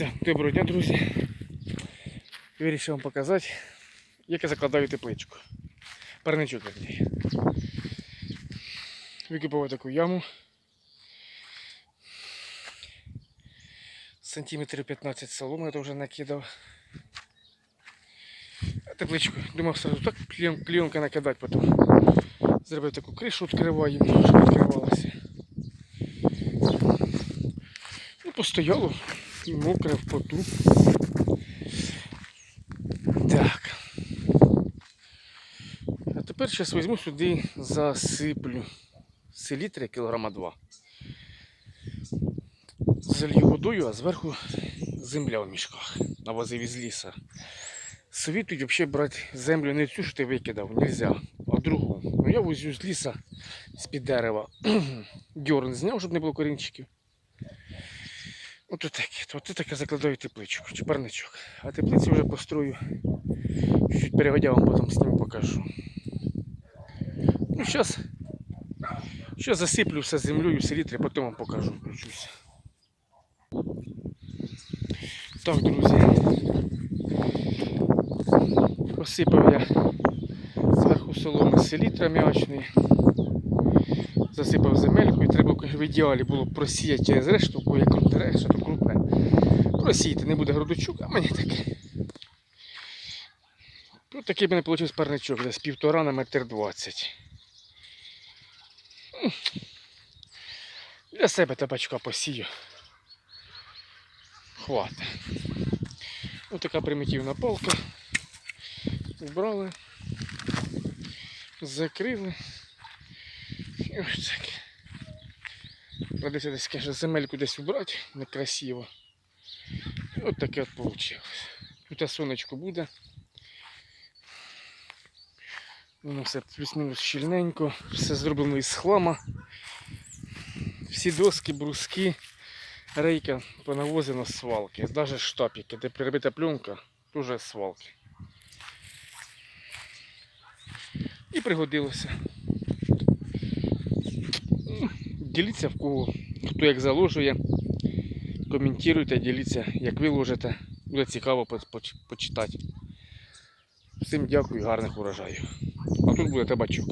Так, доброго дня, друзі. Вирішив вам показати, як я закладаю тепличку. Парничок верніше. Викопав таку яму. Сантиметрів 15 соломи я то вже накидав. А тепличку думав сразу так клеен, клеенка накидати потім. Зробив таку кришу, відкриваю, щоб відкривалася. Ну, постояло, мокре в поту. Так. А тепер зараз візьму сюди, засиплю селітри кілограма два. Залью водою, а зверху земля в мішках. Навозив із ліса. Совітують взагалі брати землю не цю, що ти викидав, нельзя, а другу. Ну я возю з ліса з-під дерева. Дьорн зняв, щоб не було корінчиків. Ото таке. От це таке закладаю тепличку чи парничок. А теплицю вже построю. Чуть перегодя вам потім зніму покажу. Ну, зараз. Ще засиплю все землею, селітри, потім вам покажу, включуся. Так, друзі. Посипав я зверху соломи селітра м'ячної. Засипав земелькою, треба в ідеалі було просіяти через решту, як крупне то крупне. Просіяти не буде грудочук, а мені таке. Ну, такий мене вийшов парничок, десь півтора на метр двадцять. Для себе табачка посію. Хватить. Ось така примітивна палка. Вбрали, закрили. І ось так. Придеться десь, конечно, земельку десь убрати, некрасиво. І от таке от вийшло. Тут сонечко буде. Воно все плюс-мінус щільненько, все зроблено із хлама. Всі доски, бруски, рейка понавозено з свалки. Навіть штапики, де прибита пленка, теж свалки. І пригодилося. Ну, Діліться в кого, хто як заложує. Коментуйте, діліться, як ви ложите. Буде цікаво почитати. Всім дякую, гарних урожаїв. А тут буде табачок.